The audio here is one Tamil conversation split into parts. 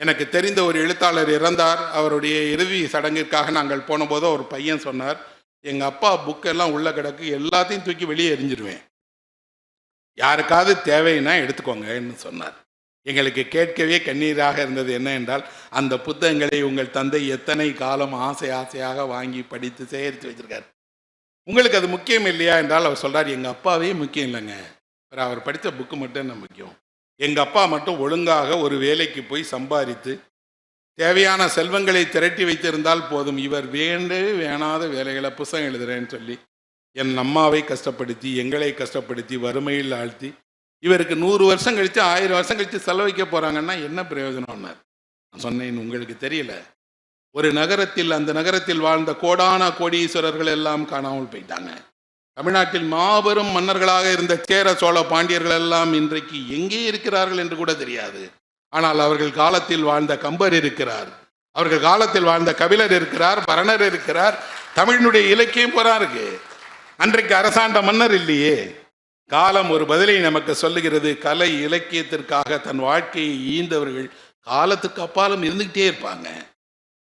எனக்கு தெரிந்த ஒரு எழுத்தாளர் இறந்தார். அவருடைய இறுதி சடங்கிற்காக நாங்கள் போனபோது ஒரு பையன் சொன்னார் எங்கள் அப்பா புக்கெல்லாம் உள்ள கிடக்கு எல்லாத்தையும் தூக்கி வெளியே எரிஞ்சிருவேன் யாருக்காவது தேவைன்னா எடுத்துக்கோங்கன்னு சொன்னார். எங்களுக்கு கேட்கவே கண்ணீராக இருந்தது என்ன என்றால் அந்த புத்தகங்களை உங்கள் தந்தை எத்தனை காலம் ஆசை ஆசையாக வாங்கி படித்து சேகரித்து வச்சிருக்கார். உங்களுக்கு அது முக்கியம் இல்லையா? என்றால் அவர் சொல்கிறார் எங்கள் அப்பாவே முக்கியம் இல்லைங்க. அவர் படித்த புக்கு மட்டும் என்ன முக்கியம். எங்கள் அப்பா மட்டும் ஒழுங்காக ஒரு வேலைக்கு போய் சம்பாதித்து தேவையான செல்வங்களை திரட்டி வைத்திருந்தால் போதும். இவர் வேண்டே வேணாத வேலைகளை புஸ்தகம் எழுதுறேன்னு சொல்லி என் அம்மாவை கஷ்டப்படுத்தி எங்களை கஷ்டப்படுத்தி வறுமையில் ஆழ்த்தி இவருக்கு நூறு வருஷம் கழித்து ஆயிரம் வருஷம் கழித்து செலவழிக்க போகிறாங்கன்னா என்ன பிரயோஜனம்னார்? நான் சொன்னேன் உங்களுக்கு தெரியல. ஒரு நகரத்தில் அந்த நகரத்தில் வாழ்ந்த கோடான கோடீஸ்வரர்கள் எல்லாம் காணாமல் போயிட்டாங்க. தமிழ்நாட்டில் மாபெரும் மன்னர்களாக இருந்த சேர சோழ பாண்டியர்கள் எல்லாம் இன்றைக்கு எங்கே இருக்கிறார்கள் என்று கூட தெரியாது. ஆனால் அவர்கள் காலத்தில் வாழ்ந்த கம்பர் இருக்கிறார். அவர்கள் காலத்தில் வாழ்ந்த கபிலர் இருக்கிறார் பரணர் இருக்கிறார் தமிழினுடைய இலக்கியம் புறா இருக்கு. அன்றைக்கு அரசாண்ட மன்னர் இல்லையே. காலம் ஒரு பதிலை நமக்கு சொல்லுகிறது. கலை இலக்கியத்திற்காக தன் வாழ்க்கையை ஈந்தவர்கள் காலத்துக்கு அப்பாலும் இருந்துகிட்டே இருப்பாங்க.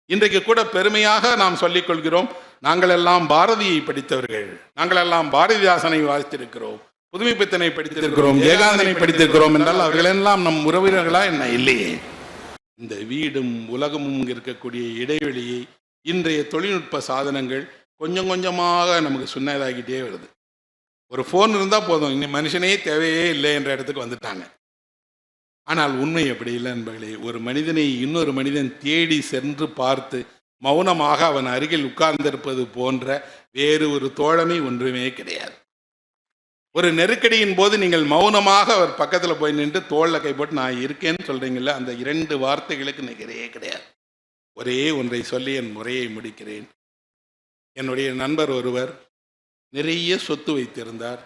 இன்றைக்கு கூட பெருமையாக நாம் சொல்லிக் கொள்கிறோம். நாங்கள் எல்லாம் பாரதியை படித்தவர்கள். நாங்கள் எல்லாம் பாரதிதாசனை வாசித்திருக்கிறோம். புதுமைப்பித்தனை படித்திருக்கிறோம். ஏகாந்தனை படித்திருக்கிறோம் என்றால் அவர்களெல்லாம் நம் உறவினர்களா என்ன? இல்லையே. இந்த வீடும் உலகமும் இருக்கக்கூடிய இடைவெளியை இன்றைய தொழில்நுட்ப சாதனங்கள் கொஞ்சம் கொஞ்சமாக நமக்கு சுண்ணதாகிட்டே வருது. ஒரு ஃபோன் இருந்தால் போதும். இன்னும் மனுஷனே தேவையே இல்லை என்ற இடத்துக்கு வந்துட்டாங்க. ஆனால் உண்மை அப்படி இல்லை என்பர்களே ஒரு மனிதனை இன்னொரு மனிதன் தேடி சென்று பார்த்து மௌனமாக அவன் அருகில் உட்கார்ந்திருப்பது போன்ற வேறு ஒரு தோழமை ஒன்றுமே கிடையாது. ஒரு நெருக்கடியின் போது நீங்கள் மௌனமாக அவர் பக்கத்தில் போய் நின்று தோளில் கைப்பட்டு போட்டு நான் இருக்கேன்னு சொல்றீங்கல்ல அந்த இரண்டு வார்த்தைகளுக்கு நிகரே கிடையாது. ஒரே ஒன்றை சொல்லி என் முறையை முடிக்கிறேன். என்னுடைய நண்பர் ஒருவர் நிறைய சொத்து வைத்திருந்தார்.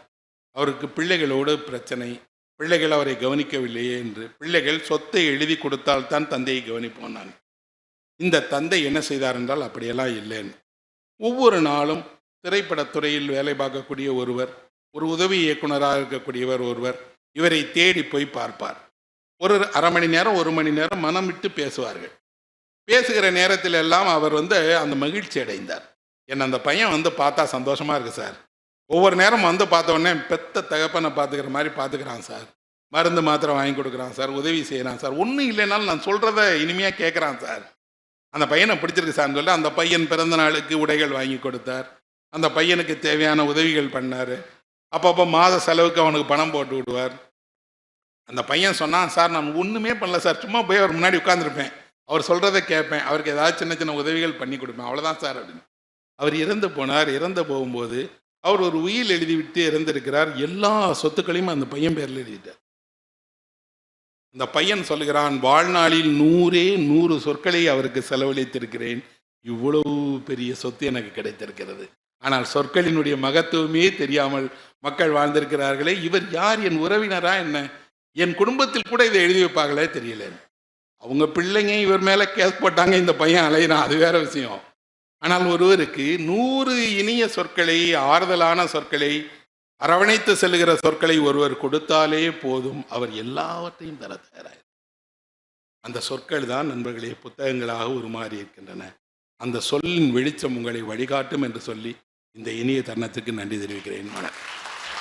அவருக்கு பிள்ளைகளோடு பிரச்சனை பிள்ளைகள் அவரை கவனிக்கவில்லையே என்று பிள்ளைகள் சொத்தை எழுதி கொடுத்தால்தான் தந்தையை கவனிப்போம் நான் இந்த தந்தை என்ன செய்தார் என்றால் அப்படியெல்லாம் இல்லைன்னு ஒவ்வொரு நாளும் திரைப்படத்துறையில் வேலை பார்க்கக்கூடிய ஒருவர் ஒரு உதவி இயக்குனராக இருக்கக்கூடியவர் ஒருவர் இவரை தேடி போய் பார்ப்பார். ஒரு அரை மணி நேரம் ஒரு மணி நேரம் மனம் விட்டு பேசுவார்கள். பேசுகிற நேரத்தில் எல்லாம் அவர் வந்து அந்த மகிழ்ச்சி அடைந்தார். என்னை அந்த பையன் வந்து பார்த்தா சந்தோஷமாக இருக்கு சார். ஒவ்வொரு நேரம் வந்து பார்த்தோடனே பெத்த தகப்பனை பார்த்துக்கிற மாதிரி பார்த்துக்கிறான் சார். மருந்து மாத்திரை வாங்கி கொடுக்குறான் சார் உதவி செய்கிறான் சார். ஒன்றும் இல்லைனாலும் நான் சொல்கிறத இனிமையாக கேட்குறான் சார். அந்த பையனை பிடிச்சிருக்கு சார்னு சொல்லி அந்த பையன் பிறந்த நாளுக்கு உடைகள் வாங்கி கொடுத்தார். அந்த பையனுக்கு தேவையான உதவிகள் பண்ணார். அப்பப்போ மாத செலவுக்கு அவனுக்கு பணம் போட்டு விடுவார். அந்த பையன் சொன்னான் சார் நான் ஒன்றுமே பண்ணல சார். சும்மா போய் அவர் முன்னாடி உட்காந்துருப்பேன் அவர் சொல்கிறத கேட்பேன். அவருக்கு ஏதாவது சின்ன சின்ன உதவிகள் பண்ணி கொடுப்பேன். அவ்வளோதான் சார் அப்படின்னு. அவர் இறந்து போனார். இறந்து போகும்போது அவர் ஒரு உயில் எழுதிவிட்டு இறந்திருக்கிறார். எல்லா சொத்துக்களையும் அந்த பையன் பேரில் எழுதிட்டார். அந்த பையன் சொல்லுகிறான் வாழ்நாளில் நூறே நூறு சொற்களை அவருக்கு செலவழித்திருக்கிறேன். இவ்வளவு பெரிய சொத்து எனக்கு கிடைத்திருக்கிறது. ஆனால் சொற்களினுடைய மகத்துவமே தெரியாமல் மக்கள் வாழ்ந்திருக்கிறார்களே இவர் யார் என் உறவினரா என்ன? என் குடும்பத்தில் கூட இதை எழுதி வைப்பாங்களே தெரியல. அவங்க பிள்ளைங்க இவர் மேலே கேஸ் போட்டாங்க இந்த பையன் அலையிறான் அது வேற விஷயம். ஆனால் ஒருவருக்கு நூறு இனிய சொற்களை ஆறுதலான சொற்களை அரவணைத்து செல்லுகிற சொற்களை ஒருவர் கொடுத்தாலே போதும். அவர் எல்லாவற்றையும் தர தயாராக அந்த சொற்கள் தான் நண்பர்களே புத்தகங்களாக உருமாறி இருக்கின்றன. அந்த சொல்லின் வெளிச்சம் உங்களை வழிகாட்டும் என்று சொல்லி இந்த இனிய தருணத்துக்கு நன்றி தெரிவிக்கிறேன். வணக்கம்.